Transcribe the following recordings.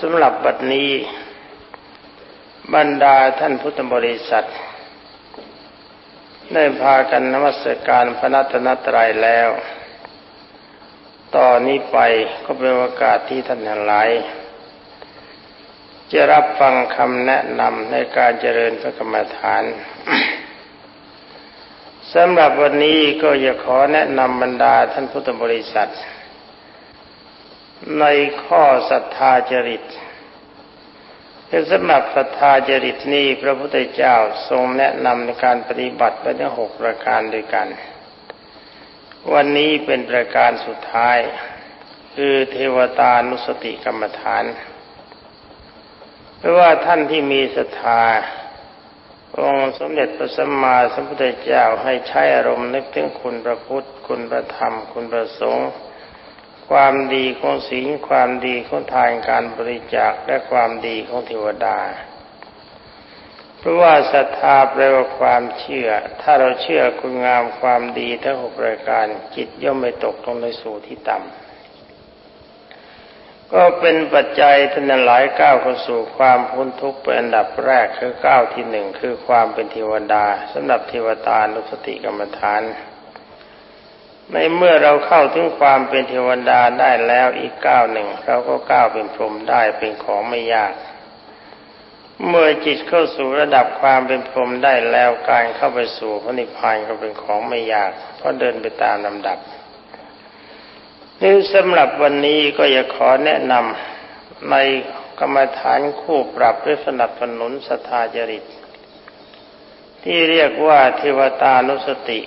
สำหรับบัดนี้บรรดาท่านพุทธบริษัท ได้พากันนมัสการพระนัตนตรัยแล้ว ต่อนนี้ไปก็เป็นโอกาสที่ท่านทั้งหลาย จะรับฟังคำแนะนำในการเจริญพระกรรมฐานสำหรับวันนี้ก็จะขอแนะนำบรรดาท่านพุทธบริษัท ในข้อศรัทธาจริตคือสำหรับศรัทธาจริตนี้พระพุทธเจ้าทรงแนะนำในการปฏิบัติไปทั้งหกประการด้วยกัน วันนี้เป็นประการสุดท้าย คือเทวตานุสติกรรมฐาน เพราะว่าท่านที่มีศรัทธาองค์สมเด็จพระสัมมาสัมพุทธเจ้าให้ใช้อารมณ์นึกถึงคุณพระพุทธ คุณพระธรรม คุณพระสงฆ์ ความดีของศีลความดีของทานการบริจาคและความดีของเทวดา เพราะว่าศรัทธาแปลว่าความเชื่อ ถ้าเราเชื่อคุณงามความดีทั้งหกรายการจิตย่อมไม่ตกลงในสู่ที่ต่ำก็เป็นปัจจัยท่านหลายก้าวเข้าสู่ความพ้นทุกข์เป็นอันดับแรกคือก้าวที่หนึ่งคือความเป็นเทวดาสำหรับเทวตานุสติกรรมฐาน ในเมื่อเราเข้าถึงความเป็นเทวดาได้แล้วอีกก้าวหนึ่ง เราก็ก้าวเป็นพรหมได้เป็นของไม่ยาก เมื่อจิตเข้าสู่ระดับความเป็นพรหมได้แล้วการเข้าไปสู่พระนิพพานก็เป็นของไม่ยากเพราะเดินไปตามลำดับนี่สำหรับวันนี้ก็อยากขอแนะนำในกรรมฐานคู่ปรับด้วยสนับสนุนสัทธาจริต ที่เรียกว่าเทวตานุสติ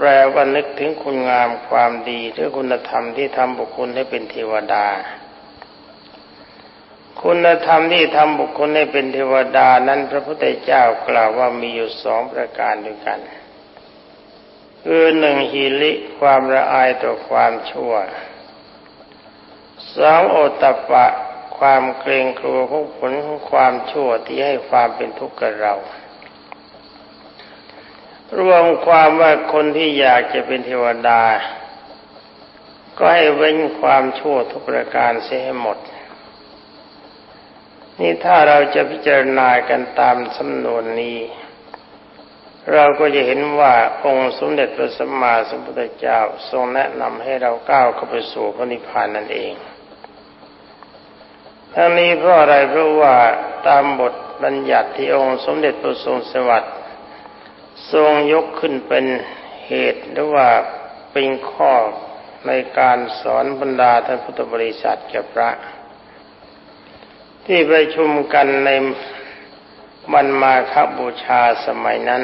แปลว่านึกถึงคุณงามความดีหรือคุณธรรมที่ทำบุคคลให้เป็นเทวดา คุณธรรมที่ทำบุคคลให้เป็นเทวดานั้นพระพุทธเจ้ากล่าวว่ามีอยู่สองประการด้วยกันคือหนึ่งหิริความละอายต่อความชั่วสองโอตปะ ความเกรงกลัวของผลของความชั่วที่ให้ความเป็นทุกข์กับเรา รวมความว่าคนที่อยากจะเป็นเทวดา ก็ให้เว้นความชั่วทุกประการเสียให้หมด นี่ถ้าเราจะพิจารณากันตามสำนวนนี้ เราก็จะเห็นว่าองค์สมเด็จพระสัมมาสัมพุทธเจ้าทรงแนะนำให้เราก้าวเข้าไปสู่พระนิพพานนั่นเองทั้งนี้เพราะอะไรเพราะว่าตามบทบัญญัติที่องค์สมเด็จพระทรงสวัสดิ์ ทรงยกขึ้นเป็นเหตุหรือว่าเป็นข้อในการสอนบรรดาท่านพุทธบริษัทแก่พระ ที่ไปชุมกันในมันมาคบูชาสมัยนั้น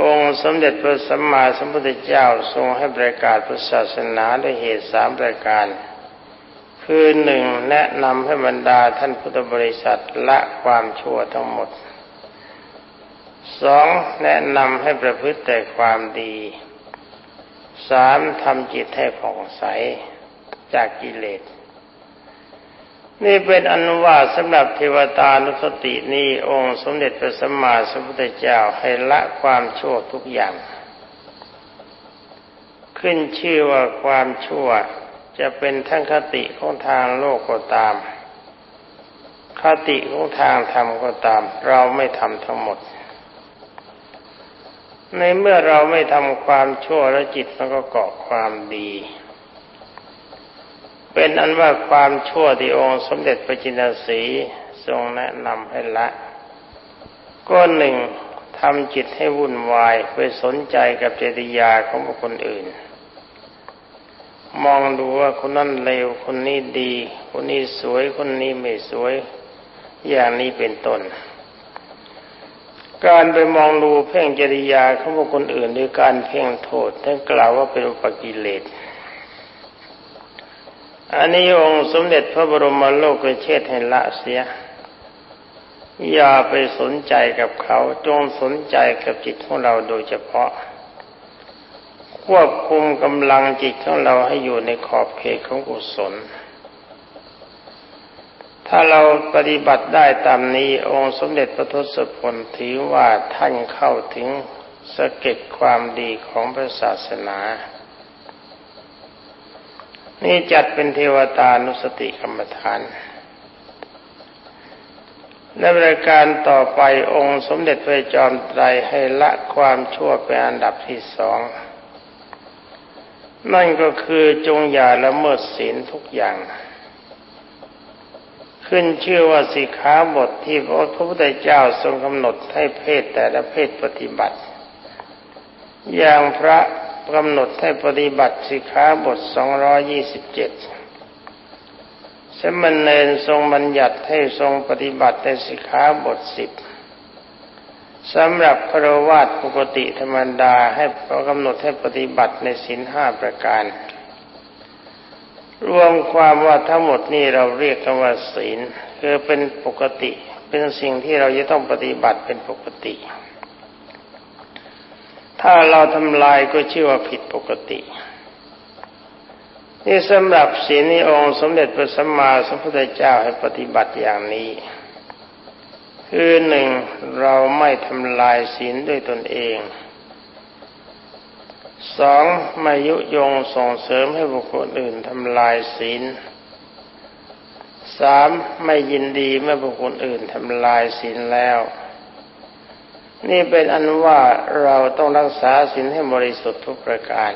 องค์สมเด็จพระสัมมาสัมพุทธเจ้าทรงให้ประกาศพุทธศาสนาด้วยเหตุสามประการ คือหนึ่งแนะนำให้บรรดาท่านพุทธบริษัทละความชั่วทั้งหมด สองแนะนำให้ประพฤติแต่ความดีสามทำจิตให้ผ่องใสจากกิเลส นี่เป็นอนุวาสำหรับเทวตานุสตินี้องค์สมเด็จพระสัมมาสัมพุทธเจ้าให้ละความชั่วทุกอย่าง ขึ้นชื่อว่าความชั่วจะเป็นทั้งคติของทางโลกก็ตาม คติของทางธรรมก็ตาม เราไม่ทำทั้งหมด ในเมื่อเราไม่ทำความชั่วแล้วจิตมันก็เกาะความดี เป็นอันว่าความชั่วที่องค์สมเด็จพระจินสีทรงแนะนำให้ละ ก็หนึ่งทำจิตให้วุ่นวายไปสนใจกับเจติยาของบุคคลอื่น มองดูว่าคนนั้นเลวคนนี้ดี คนนี้สวยคนนี้ไม่สวย อย่างนี้เป็นต้น การไปมองดูเพ่งจริยาของบุคคลอื่นด้วยการเพ่งโทษท่านกล่าวว่าเป็นอุปกิเลสอันนี้องค์สมเด็จพระบรมโลกเชษให้ละเสีย อย่าไปสนใจกับเขาจงสนใจกับจิตของเราโดยเฉพาะ ควบคุมกำลังจิตของเราให้อยู่ในขอบเขตของกุศล ถ้าเราปฏิบัติได้ตามนี้องค์สมเด็จพระทศพลถือว่าท่านเข้าถึงสเก็ดความดีของพระศาสนา นี่จัดเป็นเทวตานุสติกรรมฐานและบริการต่อไปองค์สมเด็จพระจอมไตรให้ละความชั่วเป็นอันดับที่สอง นั่นก็คือจงอย่าละเมิดศีลทุกอย่าง ขึ้นชื่อว่าสิกขาบทที่พระพุทธเจ้าทรงกำหนดให้เพศแต่ละเพศปฏิบัติ อย่างพระกำหนดให้ปฏิบัติสิกขาบท 227 สมณเณรทรงบัญญัติให้ทรงปฏิบัติในสิกขาบทสิบสำหรับพระวาทปกติธรรมดาให้กำหนดให้ปฏิบัติในสินห้าประการ รวมความว่าทั้งหมดนี้เราเรียกกันว่าศีลคือเป็นปกติ เป็นสิ่งที่เราจะต้องปฏิบัติเป็นปกติ ถ้าเราทำลายก็ชื่อว่าผิดปกติ นี่สำหรับศีลนี้องค์สมเด็จพระสัมมาสัมพุทธเจ้าให้ปฏิบัติอย่างนี้ คือหนึ่งเราไม่ทำลายศีลด้วยตนเอง สองไม่ยุยงส่งเสริมให้บุคคลอื่นทำลายศีลสามไม่ยินดีเมื่อบุคคลอื่นทำลายศีลแล้ว นี่เป็นอันว่าเราต้องรักษาศีลให้บริสุทธิ์ทุกประการ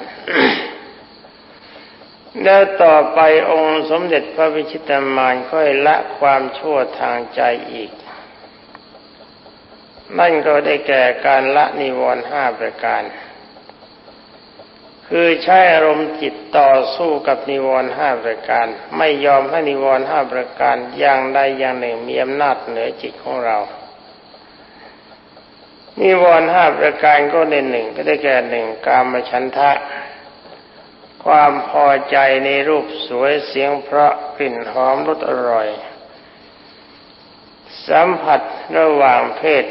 แล้วต่อไปองค์สมเด็จพระวิชิตามานค่อยละความชั่วทางใจอีก นั่นก็ได้แก่การละนิวรณ์ห้าประการ คือใช้อารมณ์จิตต่อสู้กับนิวรณ์ห้าประการ ไม่ยอมให้นิวรณ์ห้าประการอย่างใดอย่างหนึ่งมีอำนาจเหนือจิตของเรา นิวรณ์ห้าประการก็ในหนึ่งก็ได้แก่หนึ่งกามฉันทะ ความพอใจในรูปสวยเสียงเพราะกลิ่นหอมรสอร่อย สัมผัสระหว่างเพศ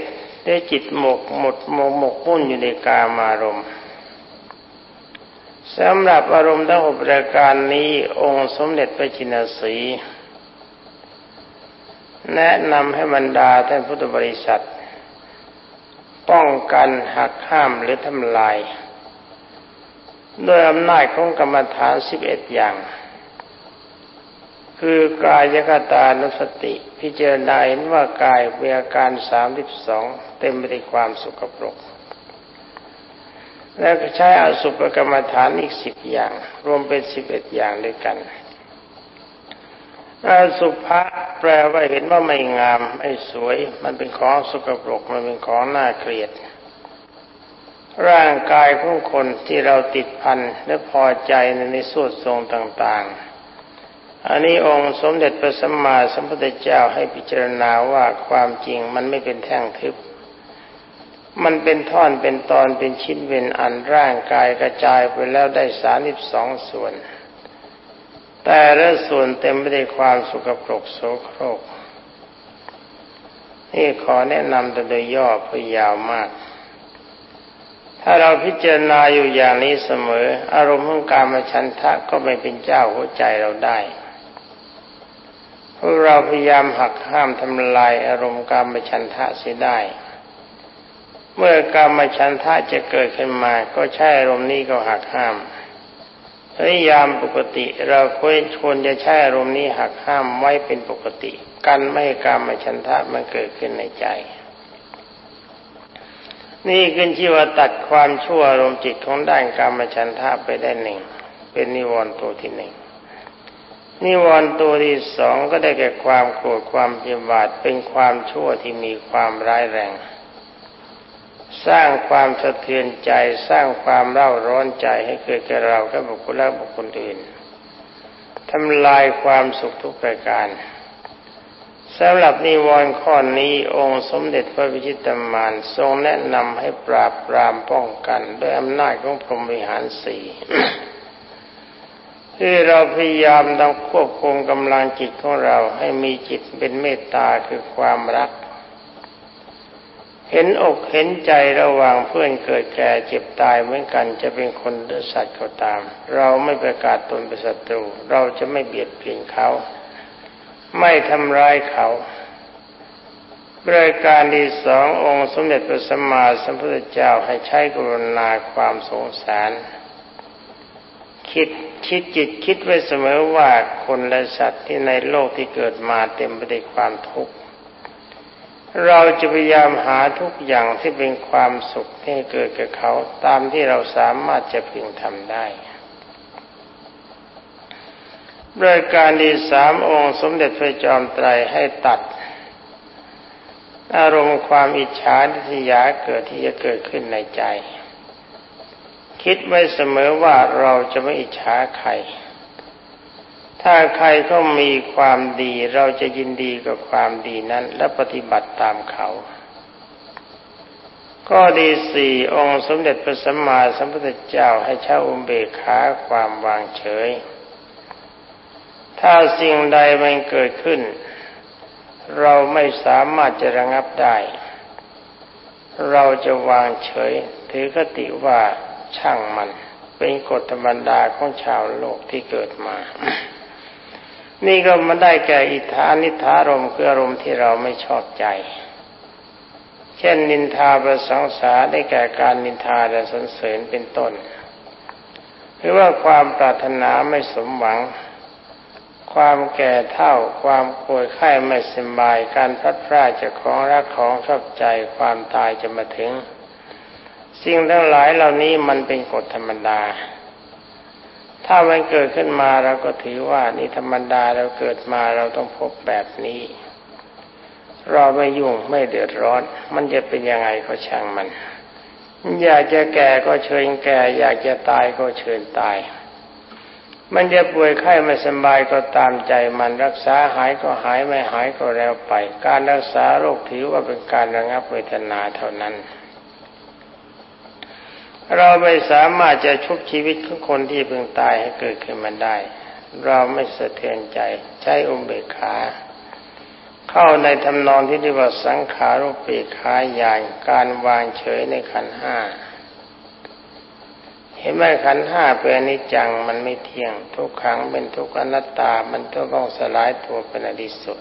ได้จิตหมกหมดหมกหมกมุ่นอยู่ในกามารมณ์ สำหรับอารมณ์ทั้งหกประการนี้องค์สมเด็จพระจินสีแนะนำให้บรรดาท่านพุทธบริษัท ป้องกันหักห้ามหรือทำลายด้วยอำนาจของกรรมฐานสิบเอ็ดอย่าง คือกายคตานุสติ พิจารณาเห็นว่ากายมีอาการสามสิบสองเต็มไปด้วยความสุขปรก แล้วก็ใช้อสุภกรรมฐานอีกสิบอย่าง รวมเป็นสิบเอ็ดอย่างด้วยกันอสุภะแปลว่าเห็นว่าไม่งาม ไม่สวย มันเป็นของสกปรกมันเป็นของน่าเกลียด ร่างกายของคนที่เราติดพันและพอใจในในสุดทรงต่างๆ อันนี้องค์สมเด็จพระสัมมาสัมพุทธเจ้าให้พิจารณาว่าความจริงมันไม่เป็นแท่งทึบ มันเป็นท่อนเป็นตอนเป็นชิ้นเป็นอันร่างกายกระจายไปแล้วได้สามิบสองส่วน แต่ละส่วนเต็มไปด้วยความสุขปรกโสโครก นี่ขอแนะนำแต่โดยย่อเพราะยาวมาก ถ้าเราพิจารณาอยู่อย่างนี้เสมอ อารมณ์ของการมาชันทะก็ไม่เป็นเจ้าหัวใจเราได้พวกเราพยายามหักห้ามทำลายอารมณ์การมาชันทะเสียได้ เมื่อการมาชันทะจะเกิดขึ้นมา ก็ใช้อารมณ์นี้ก็หักห้ามพยายามปกติเราควรควรจะใช้อารมณ์นี้หักห้ามไว้เป็นปกติ กันไม่ให้การมาชันทะมันเกิดขึ้นในใจ นี่ขึ้นชื่อว่าตัดความชั่วอารมณ์จิตของด้านกรรมฉันทะไปได้หนึ่ง เป็นนิวรณ์ตัวที่หนึ่งนิวรณ์ตัวที่สองก็ได้แก่ความโกรธความเพียบาทเป็นความชั่วที่มีความร้ายแรง สร้างความสะเทือนใจสร้างความเร่าร้อนใจให้เกิดแก่เรากับบุคคลและบุคคลอื่นทำลายความสุขทุกประการสำหรับนิวรณ์ข้อนี้องค์สมเด็จพระวิชิตมานทรงแนะนำให้ปราบปรามป้องกันด้วยอำนาจของพรหมวิหารสี่ที่เราพยายามต้องควบคุมกำลังจิตของเราให้มีจิตเป็นเมตตาคือความรัก เห็นอกเห็นใจระหว่างเพื่อนเกิดแก่เจ็บตายเหมือนกันจะเป็นคนหรือสัตว์ก็ตาม เราไม่ประกาศตนเป็นศัตรู เราจะไม่เบียดเบียนเขา ไม่ทำร้ายเขารายการที่สององค์สมเด็จพระสัมมาสัมพุทธเจ้าให้ใช้กรุณาความสงสารคคิดคิดจิตคิดไว้เสมอว่าคนและสัตว์ที่ในโลกที่เกิดมาเต็มไปด้วยความทุกข์ เราจะพยายามหาทุกอย่างที่เป็นความสุขที่เกิดกับเขาตามที่เราสามารถจะพึงทำได้รายการที่สามองค์สมเด็จพระจอมไตรให้ตัด อารมณ์ความอิจฉาทิยาเกิดที่จะเกิดขึ้นในใจ คิดไว้เสมอว่าเราจะไม่อิจฉาใคร ถ้าใครเขามีความดี เราจะยินดีกับความดีนั้น และปฏิบัติตามเขาก็ดีสี่องค์สมเด็จพระสัมมาสัมพุทธเจ้าให้เช่าอุเบกขาความวางเฉย ถ้าสิ่งใดมันเกิดขึ้น เราไม่สามารถจะระงับได้ เราจะวางเฉย ถือคติว่าช่างมัน เป็นกฎธรรมดาของชาวโลกที่เกิดมา นี่ก็มาได้แก่อิทานิธารมคืออารมณ์ที่เราไม่ชอบใจ เช่นนินทาประสังสาได้แก่การนินทาและสรรเสริญเป็นต้น หรือว่าความปรารถนาไม่สมหวัง ความแก่เท่า ความป่วยไข้ไม่สบาย การพลัดพรากจากของรักของชอบใจ ความตายจะมาถึง สิ่งทั้งหลายเหล่านี้มันเป็นกฎธรรมดา ถ้ามันเกิดขึ้นมาเราก็ถือว่านี่ธรรมดาเราเกิดมาเราต้องพบแบบนี้ เราไม่ยุ่งไม่เดือดร้อน มันจะเป็นยังไงก็ช่างมัน อยากจะแก่ก็เชิญแก่ อยากจะตายก็เชิญตาย มันจะป่วยไข้ไม่สบายก็ตามใจมันรักษาหายก็หายไม่หายก็แล้วไป การรักษาโรคถือว่าเป็นการระงับเวทนาเท่านั้น เราไม่สามารถจะชุบชีวิตของคนที่เพิ่งตายให้เกิดขึ้นมาได้ เราไม่สะเทือนใจใช้อุเบกขา เข้าในทำนองที่เรียกว่าสังขารุปเบกขาอย่างการวางเฉยในขันห้าเห็นไหมขันห้าเป็นอนิจจังมันไม่เที่ยง ทุกขังเป็นทุกอนัตตา มันต้องสลายตัวเป็นอดิสุด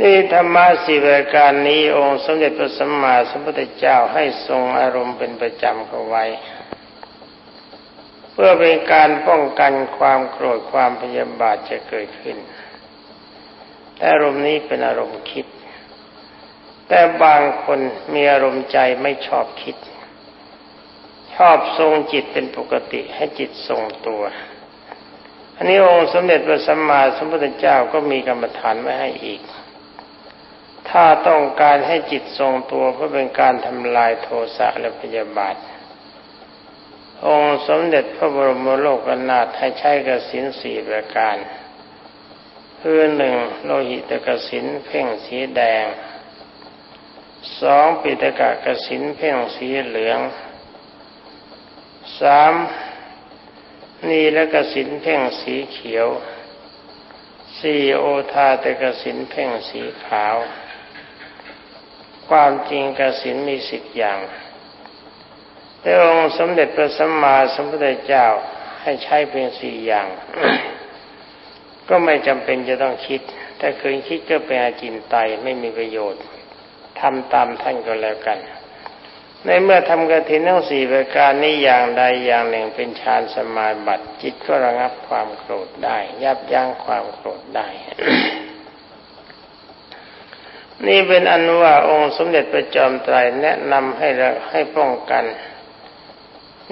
นี่ธรรมะสี่รายการนี้องค์สมเด็จพระสัมมาสัมพุทธเจ้าให้ทรงอารมณ์เป็นประจำเขาไว้ เพื่อเป็นการป้องกันความโกรธความพยาบาทจะเกิดขึ้นแต่อารมณ์นี้เป็นอารมณ์คิด แต่บางคนมีอารมณ์ใจไม่ชอบคิด ชอบทรงจิตเป็นปกติให้จิตทรงตัวอันนี้องค์สมเด็จพระสัมมาสัมพุทธเจ้าก็มีกรรมฐานไว้ให้อีก ถ้าต้องการให้จิตทรงตัวเพื่อเป็นการทำลายโทสะและพยาบาท องค์สมเด็จพระบรมโลกนาถให้ใช้กสินสี่ประการคือหนึ่งโลหิตกสินเพ่งสีแดงสองปิตกะกสินเพ่งสีเหลืองสามนีและกสินเพ่งสีเขียวสี่โอทาตกสินเพ่งสีขาว ความจริงกสินมีสิบอย่างแต่องค์สมเด็จพระสัมมาสัมพุทธเจ้าให้ใช้เพียงสี่อย่าง ก็ไม่จำเป็นจะต้องคิด ถ้าเคืนคิดก็เป็นอาจินไตไม่มีประโยชน์ทำตามท่านก็แล้วกัน ในเมื่อทำกระถินทั้งสี่ประการนี้อย่างใดอย่างหนึ่งเป็นฌานสมาบัติจิตก็ระงับความโกรธได้ ยับยั้งความโกรธได้ นี่เป็นอนุว่าองค์สมเด็จพระจอมไตรแนะนำให้เราให้ป้องกัน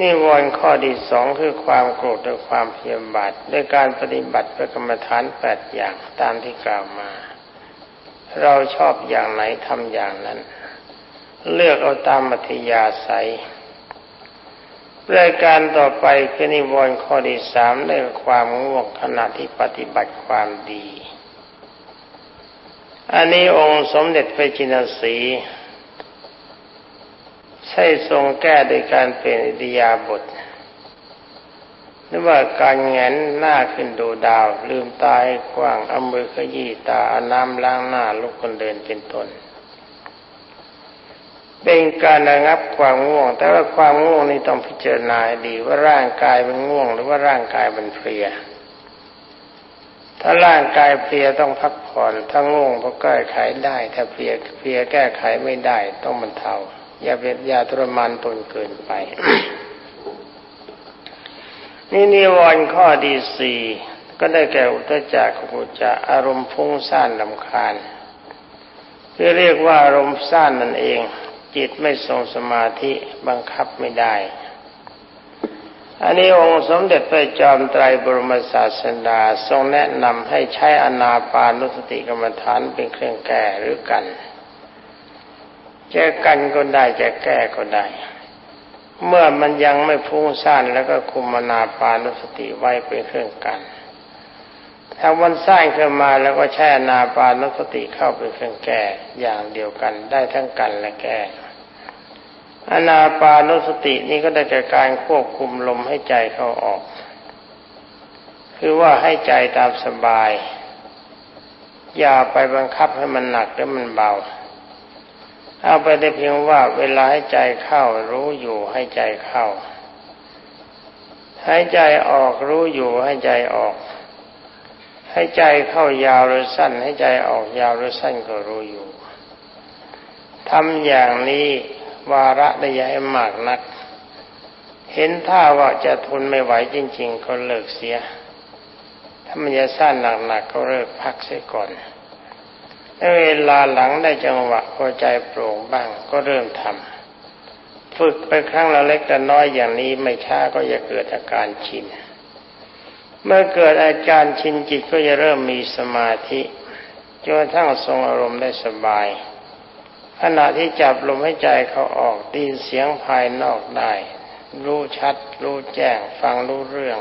นี่วนข้อที่สองคือความโกรธและความเพียรบาทด้วยการปฏิบัติประกรรมฐานแปดอย่างตามที่กล่าวมา เราชอบอย่างไหนทำอย่างนั้น เลือกเอาตามมัธยาศัยรายการต่อไปคือนิวรณ์ข้อที่สามได้ความง่วงขณะที่ปฏิบัติความดี อันนี้องค์สมเด็จพระจินสีใช้ทรงแก้โดยการเป็นอิทยาบทหรือว่าการแงนหน้าขึ้นดูดาว ลืมตายกว้างเอามือขยี้ตาอาน้ำล้างหน้าลุกคนเดินเป็นต้นเป็นการระงับความง่วง แต่ว่าความง่วงนี่ต้องพิจารณาดีว่าร่างกายมันง่วง หรือว่าร่างกายมันเพลีย ถ้าร่างกายเพลียต้องพักผ่อน ถ้าง่วงก็แก้ไขได้ ถ้าเพลียเพลียแก้ไขไม่ได้ ต้องบรรเทาอย่าเป็นยาทรมานตนเกินไป นี่นิวรณ์ข้อดีสี่ก็ได้แก่อุตจักกุจะอารมณ์ฟุ้งซ่านลำคาญที่เรียกว่าอารมณ์ซ่านนั่นเอง จิตไม่ทรงสมาธิบังคับไม่ได้ อันนี้องค์สมเด็จพระจอมไตรบรมศาสดาทรงแนะนำให้ใช้อนาปานุสติกรรมฐานเป็นเครื่องแก้หรือกันจะกันก็ได้จะแก้ก็ได้ เมื่อมันยังไม่ฟุ้งซ่านแล้วก็คุมนาปานุสติไว้เป็นเครื่องกัน ถ้ามันสร้างขึ้นมาแล้วก็ใช้อนาปานุสติเข้าเป็นเครื่องแก้อย่างเดียวกันได้ทั้งกันและแก้ อนาปานสตินี้ก็ได้แก่การควบคุมลมให้ใจเข้าออก คือว่าให้ใจตามสบาย อย่าไปบังคับให้มันหนักหรือมันเบา เอาไปได้เพียงว่าเวลาให้ใจเข้ารู้อยู่ให้ใจเข้าให้ใจออกรู้อยู่ให้ใจออกให้ใจเข้ายาวหรือสั้นให้ใจออกยาวหรือสั้นก็รู้อยู่ทำอย่างนี้ วาระได้ย้ายมากนัก เห็นท่าว่าจะทนไม่ไหวจริง ๆ ก็เลิกเสีย ถ้ามันจะสั้นหนักๆก็เลิกพักเสียก่อนเวลาหลังได้จังหวะพอใจโปร่งบ้างก็เริ่มทำฝึกไปครั้งละเล็กแต่น้อยอย่างนี้ไม่ช้าก็จะเกิดอาการชิน เมื่อเกิดอาการชินจิตก็จะเริ่มมีสมาธิจนกระทั่งทรงอารมณ์ได้สบาย ขณะที่จับลมให้ใจเขาออกดีนเสียงภายนอกได้ รู้ชัด รู้แจ้ง ฟังรู้เรื่อง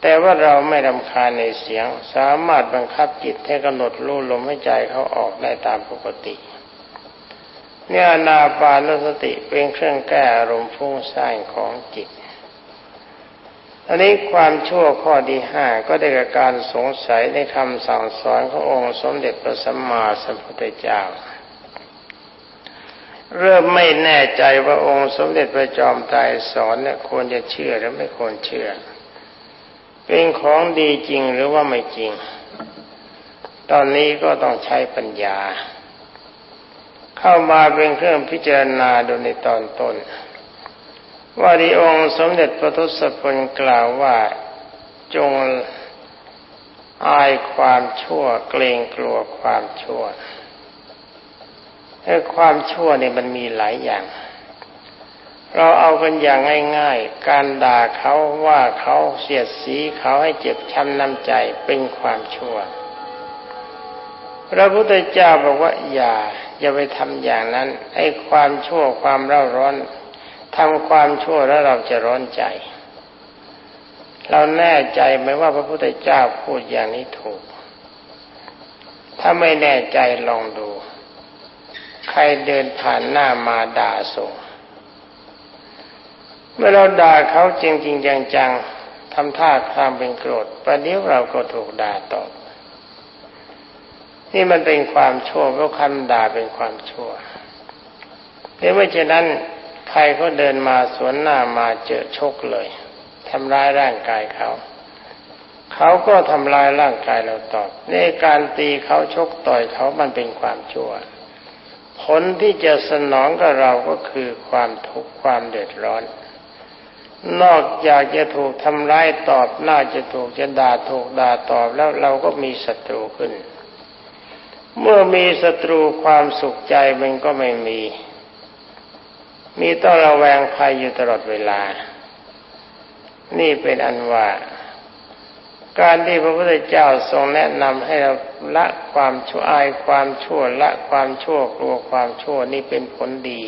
แต่ว่าเราไม่รำคาญในเสียง สามารถบังคับจิตให้กำหนดรู้ลมให้ใจเขาออกได้ตามปกติเนี่ยนาปานสติเป็นเครื่องแก้อารมณ์ฟุ้งซ่านของจิต อันนี้ความชั่วข้อที่ห้าก็ได้กับการสงสัยในคำสั่งสอนขององค์สมเด็จพระสัมมาสัมพุทธเจ้า เริ่มไม่แน่ใจว่าองค์สมเด็จพระจอมไตรสอนเนี่ยควรจะเชื่อหรือไม่ควรเชื่อ เป็นของดีจริงหรือว่าไม่จริง ตอนนี้ก็ต้องใช้ปัญญา เข้ามาเป็นเครื่องพิจารณาดูในตอนต้น ว่าดีองค์สมเด็จพระทศพลกล่าวว่าจงอายความชั่วเกรงกลัวความชั่ว ไอ้ความชั่วเนี่ยมันมีหลายอย่าง เราเอากันอย่างง่าย ๆ การด่าเขาว่าเขาเสียดสีเขาให้เจ็บช้ำน้ำใจเป็นความชั่ว พระพุทธเจ้าบอกว่าอย่าอย่าไปทำอย่างนั้นไอ้ความชั่วความเร่าร้อนทำความชั่วแล้วเราจะร้อนใจ เราแน่ใจไหมว่าพระพุทธเจ้าพูดอย่างนี้ถูก ถ้าไม่แน่ใจลองดู ใครเดินผ่านหน้ามาด่าส่ง เมื่อเราด่าเขาจริงๆจังๆทำท่าทางเป็นโกรธประเดี๋ยวเราก็ถูกด่าตอบนี่มันเป็นความชั่วเพราะคำด่าเป็นความชั่วเพราะไม่เช่นนั้นใครเขาเดินมาสวนหน้ามาเจอชกเลยทำร้ายร่างกายเขาเขาก็ทำลายร่างกายเราตอบในการตีเขาชกต่อยเขามันเป็นความชั่ว ผลที่จะสนองกับเราก็คือความทุกข์ความเดือดร้อน นอกจากจะถูกทำร้ายตอบน่าจะถูกจะด่าถูกด่าตอบแล้วเราก็มีศัตรูขึ้น เมื่อมีศัตรูความสุขใจมันก็ไม่มี มีต้องระแวงภัยอยู่ตลอดเวลา นี่เป็นอันว่า การที่พระพุทธเจ้าทรงแนะนำให้เราละความชั่วอายความชั่วละความชั่วกลัวความชั่วนี่เป็นผลดี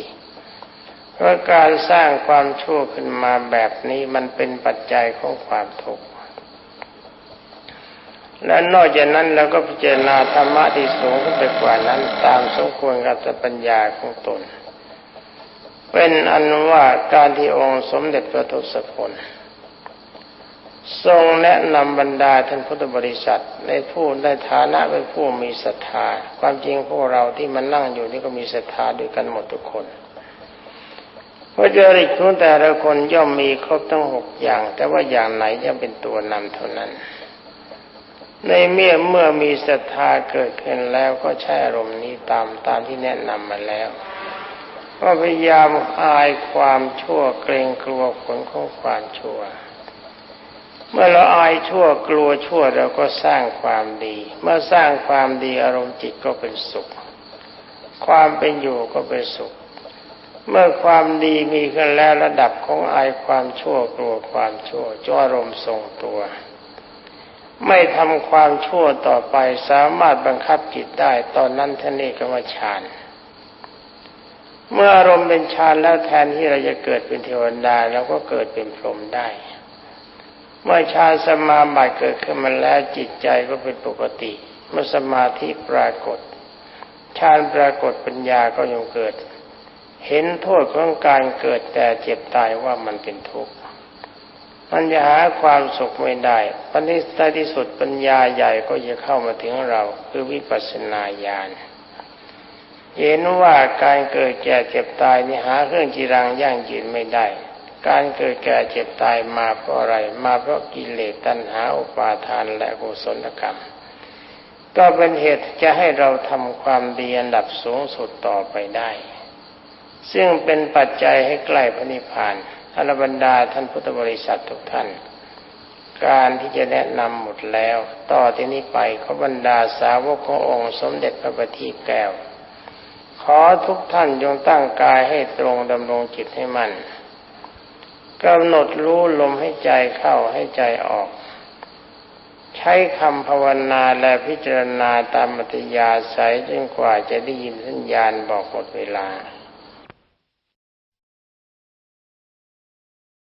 เพราะการสร้างความชั่วขึ้นมาแบบนี้มันเป็นปัจจัยของความทุกข์และนอกจากนั้นเราก็พิจารณาธรรมะที่สูงขึ้นไปกว่านั้นตามสมควรกับปัญญาของตน เป็นอันว่าการที่องค์สมเด็จพระทศพล ทรงแนะนำบรรดาท่านพุทธบริษัทในผู้ในฐานะเป็นผู้มีศรัทธา ความจริงพวกเราที่มันนั่งอยู่นี่ก็มีศรัทธาด้วยกันหมดทุกคนพราะจริตของแต่ละคนย่อมมีครบทั้งหกอย่าง แต่ว่าอย่างไหนจะเป็นตัวนำเท่านั้น ในเมื่อเมื่อมีศรัทธาเกิดขึ้นแล้วก็ใช้อารมณ์นี้ตามตามที่แนะนำมาแล้วก็พยายามอายความชั่วเกรงกลัวผลของความชั่ว เมื่อเราอายชั่วกลัวชั่วเราก็สร้างความดี เมื่อสร้างความดีอารมณ์จิตก็เป็นสุข ความเป็นอยู่ก็เป็นสุข เมื่อความดีมีขึ้นแล้วระดับของอายความชั่วกลัวความชั่วจอารมณ์ทรงตัว ไม่ทำความชั่วต่อไปสามารถบังคับจิตได้ ตอนนั้นท่านเอกมาฌานเมื่ออารมณ์เป็นฌานแล้วแทนที่เราจะเกิดเป็นเทวดาเราก็เกิดเป็นพรหมได้ เมื่อฌานสมาบัติเกิดขึ้นมาแล้วจิตใจก็เป็นปกติ เมื่อสมาธิปรากฏฌานปรากฏปัญญาก็ยังเกิด เห็นโทษของการเกิดแต่เจ็บตายว่ามันเป็นทุกข์มันจะหาความสุขไม่ได้ปัญญาที่สุดปัญญาใหญ่ก็จะเข้ามาถึงเรา คือวิปัสสนาญาณเห็นว่าการเกิดแก่เจ็บตายนี่หาเครื่องจีรังยั่งยืนไม่ได้ การเกิดแก่เจ็บตายมาเพราะอะไร มาเพราะกิเลสตัณหาอุปาทานและกุศลกรรม ก็เป็นเหตุจะให้เราทำความดีอันดับสูงสุดต่อไปได้ ซึ่งเป็นปัจจัยให้ใกล้พระนิพพานอรบรรดาท่านพุทธบริษัททุกท่าน การที่จะแนะนำหมดแล้ว ต่อที่นี้ไปขบรรดาสาวกขององค์สมเด็จพระบัณฑิตแก้ว ขอทุกท่านจงตั้งกายให้ตรงดำรงจิตให้มัน่น กำหนดรู้ลมให้ใจเข้าให้ใจออก ใช้คำภาวนาและพิจารณาตามมัธยาศัยจนกว่าจะได้ยินสัญญาณบอกหมดเวลา